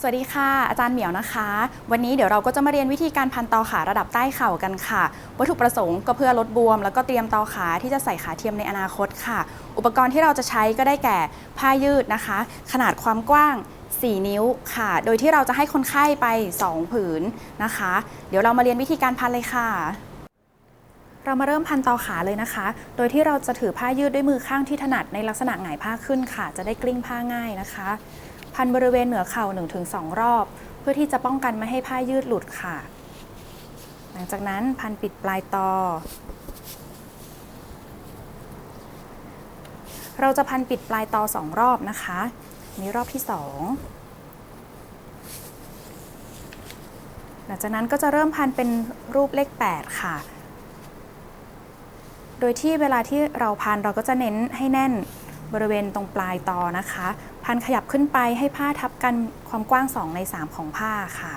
สวัสดีค่ะ อาจารย์เหมียวนะคะ วันนี้เดี๋ยวเราก็จะมาเรียนวิธีการพันตอขาระดับใต้เข่ากันค่ะ วัตถุประสงค์ก็เพื่อลดบวม แล้วก็เตรียมตอขาที่จะใส่ขาเทียมในอนาคตค่ะ อุปกรณ์ที่เราจะใช้ก็ได้แก่ผ้ายืดนะคะ ขนาดความกว้าง 4 นิ้วค่ะ โดยที่เราจะให้คนไข้ไป 2 ผืนนะคะ เดี๋ยวเรามาเรียนวิธีการพันเลยค่ะเรามาเริ่มพันตอขาเลยนะคะ โดยที่เราจะถือผ้ายืดด้วยมือข้างที่ถนัดในลักษณะหงายผ้าขึ้นค่ะ จะได้กลิ้งผ้าง่ายนะคะ พันบริเวณเหนือเข่า 1-2 รอบ เพื่อที่จะป้องกันไม่ให้ผ้ายืดหลุดค่ะหลังจากนั้นพันปิดปลายตอ เราจะพันปิดปลายตอสองรอบนะคะนี่รอบที่สองหลังจากนั้นก็จะเริ่มพันเป็นรูปเลข 8 ค่ะ โดยที่เวลาที่เราพันเราก็จะเน้นให้แน่น บริเวณตรงปลายตอนะคะ พันขยับขึ้นไปให้ผ้าทับกันความกว้าง 2 ใน 3 ของผ้าค่ะ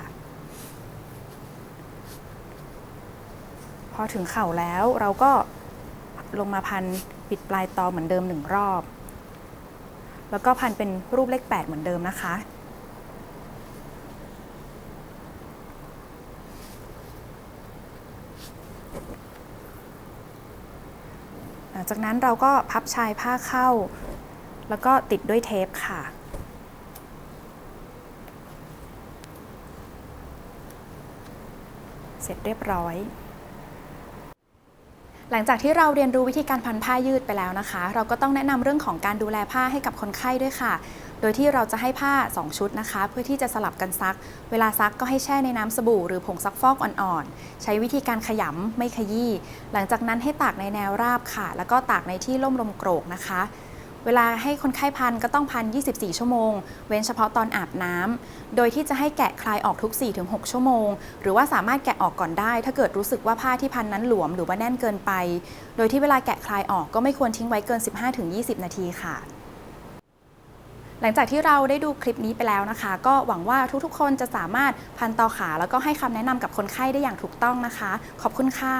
พอถึงเข่าแล้วเราก็ลงมาพันปิดปลายตอเหมือนเดิมหนึ่งรอบ แล้วก็พันเป็นรูปเลข 8 เหมือนเดิมนะคะังจากนั้นเราก็พับชายผ้าเข้า แล้วก็ติดด้วยเทปค่ะ เสร็จเรียบร้อย หลังจากที่เราเรียนรู้วิธีการพันผ้ายืดไปแล้วนะคะ เราก็ต้องแนะนำเรื่องของการดูแลผ้าให้กับคนไข้ด้วยค่ะโดยที่เราจะให้ผ้า 2 ชุดนะคะ เพื่อที่จะสลับกันซัก เวลาซักก็ให้แช่ในน้ำสบู่หรือผงซักฟอกอ่อนๆ ใช้วิธีการขยำไม่ขยี้ หลังจากนั้นให้ตากในแนวราบค่ะ แล้วก็ตากในที่ร่มลมโกรกนะคะ เวลาให้คนไข้พันก็ต้องพัน 24 ชั่วโมง เว้นเฉพาะตอนอาบน้ำโดยที่จะให้แกะคลายออกทุก 4-6 ชั่วโมง หรือว่าสามารถแกะออกก่อนได้ ถ้าเกิดรู้สึกว่าผ้าที่พันนั้นหลวมหรือว่าแน่นเกินไป โดยที่เวลาแกะคลายออกก็ไม่ควรทิ้งไว้เกิน 15-20 นาทีค่ะหลังจากที่เราได้ดูคลิปนี้ไปแล้วนะคะ ก็หวังว่าทุกๆ คนจะสามารถพันต่อขา แล้วก็ให้คำแนะนำกับคนไข้ได้อย่างถูกต้องนะคะ ขอบคุณค่ะ